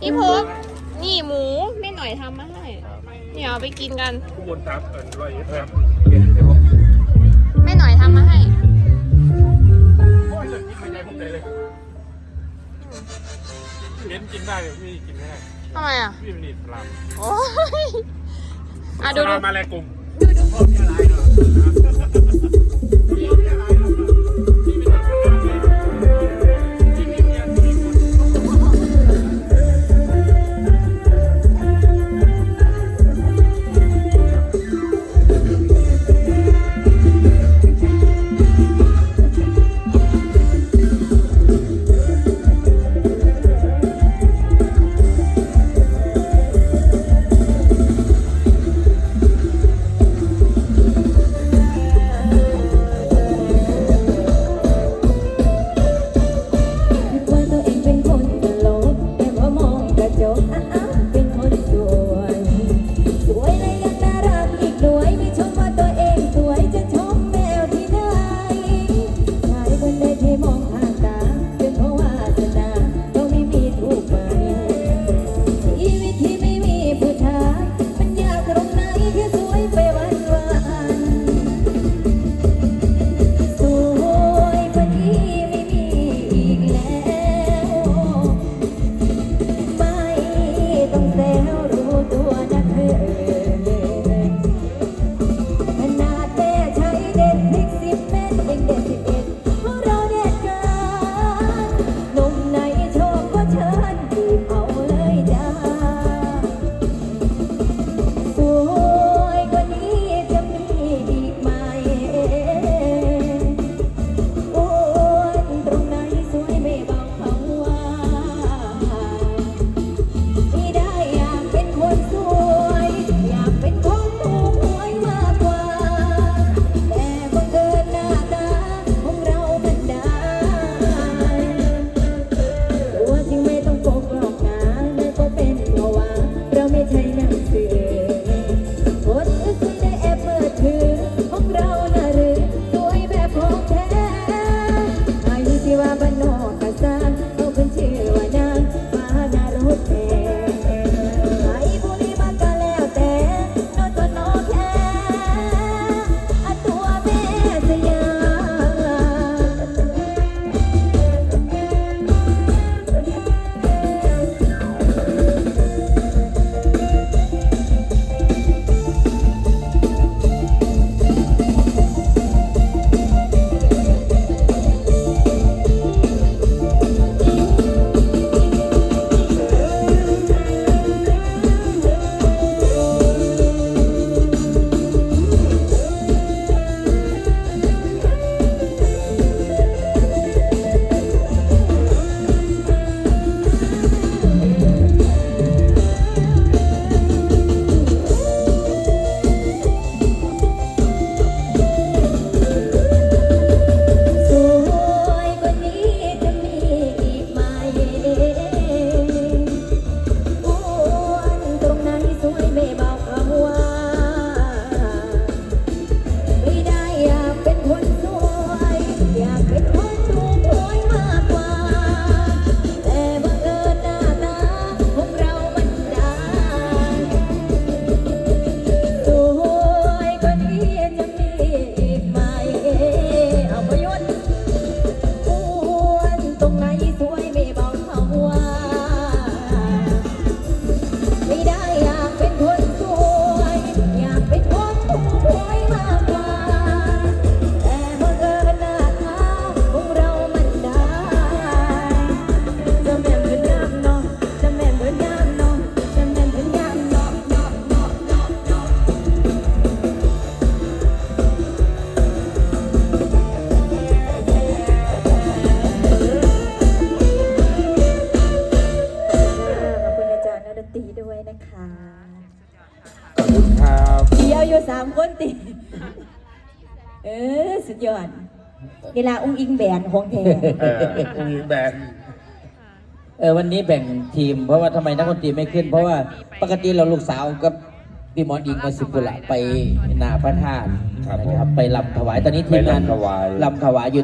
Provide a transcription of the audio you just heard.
พี่พกนี่หมูแม่หน่อยทำมาให้เนี่ยเอาไปกินกัน ผู้บนทับเอินร้อยเอ็ดครับแม่หน่อยทำมาให้ โอ้ยเลยกินไม่ได้ผมได้เลยเห็นกินได้เลยพี่กินไม่ได้ทำไมอะ พี่มันนี่สลามโอ้ยอะดูสดูลามมาแลกลุ่มเสุดยอดเวลาอุ้งอิงแบนของแท้เออมีแบรนด์เออวันนี้แบ่งทีม เพราะว่าทำไมนักดนตรีไม่ขึ้น เพราะว่าปกติเราลูกสาวกับพี่หมอนอิงมาสิบุระไปนาพระธาตุนะครับไปลำถวายตอนนี้ทีมงานไปรำถวายลำถวายอยู่